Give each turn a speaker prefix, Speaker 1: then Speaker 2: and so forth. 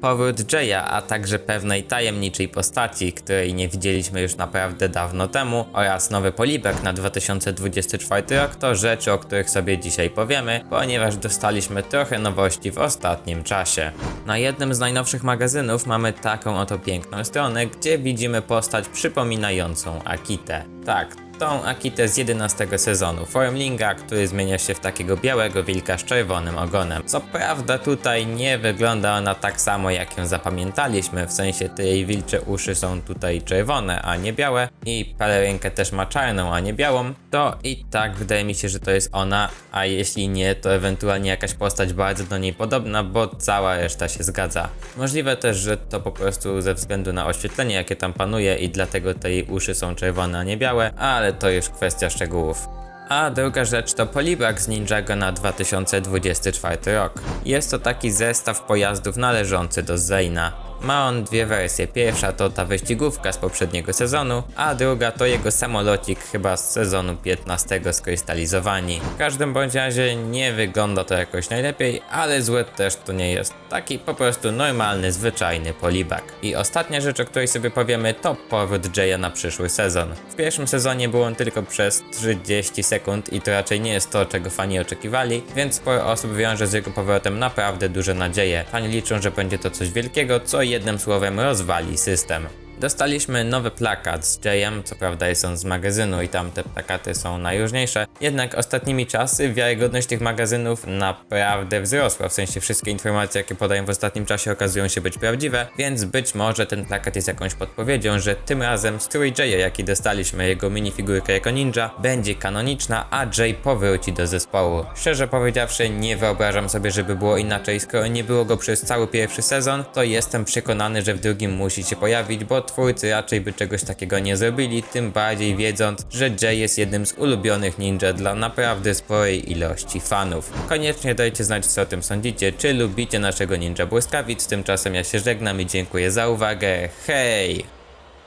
Speaker 1: powrót Jaya, a także pewnej tajemniczej postaci, której nie widzieliśmy już naprawdę dawno temu oraz nowy polibek na 2024 rok to rzeczy, o których sobie dzisiaj powiemy, ponieważ dostaliśmy trochę nowości w ostatnim czasie. Na jednym z najnowszych magazynów mamy taką oto piękną stronę, gdzie widzimy postać przypominającą Akitę. Tak, tą Akitę z 11 sezonu. Formlinga, który zmienia się w takiego białego wilka z czerwonym ogonem. Co prawda tutaj nie wygląda ona tak samo jak ją zapamiętaliśmy, w sensie te jej wilcze uszy są tutaj czerwone, a nie białe. I pelerynkę też ma czarną, a nie białą, to i tak wydaje mi się, że to jest ona, a jeśli nie, to ewentualnie jakaś postać bardzo do niej podobna, bo cała reszta się zgadza. Możliwe też, że to po prostu ze względu na oświetlenie, jakie tam panuje i dlatego te jej uszy są czerwone, a nie białe, ale to już kwestia szczegółów. A druga rzecz to Polibrak z Ninjago na 2024 rok. Jest to taki zestaw pojazdów należący do Zeyna. Ma on dwie wersje. Pierwsza to ta wyścigówka z poprzedniego sezonu, a druga to jego samolocik chyba z sezonu 15 skrystalizowani. W każdym bądź razie nie wygląda to jakoś najlepiej, ale złe też to nie jest. Taki po prostu normalny, zwyczajny polibak. I ostatnia rzecz, o której sobie powiemy, to powrót Jaya na przyszły sezon. W pierwszym sezonie był on tylko przez 30 sekund i to raczej nie jest to, czego fani oczekiwali, więc sporo osób wiąże z jego powrotem naprawdę duże nadzieje. Fani liczą, że będzie to coś wielkiego, co jednym słowem rozwali system. Dostaliśmy nowy plakat z Jayem, co prawda jest on z magazynu i tam te plakaty są najróżniejsze, jednak ostatnimi czasy wiarygodność tych magazynów naprawdę wzrosła, w sensie wszystkie informacje jakie podają w ostatnim czasie okazują się być prawdziwe, więc być może ten plakat jest jakąś podpowiedzią, że tym razem strój Jaya jaki dostaliśmy, jego minifigurkę jako ninja, będzie kanoniczna, a Jay powróci do zespołu. Szczerze powiedziawszy nie wyobrażam sobie, żeby było inaczej, skoro nie było go przez cały pierwszy sezon, to jestem przekonany, że w drugim musi się pojawić, bo twórcy raczej by czegoś takiego nie zrobili, tym bardziej wiedząc, że Jay jest jednym z ulubionych ninja dla naprawdę sporej ilości fanów. Koniecznie dajcie znać co o tym sądzicie, czy lubicie naszego ninja błyskawic, tymczasem ja się żegnam i dziękuję za uwagę, hej!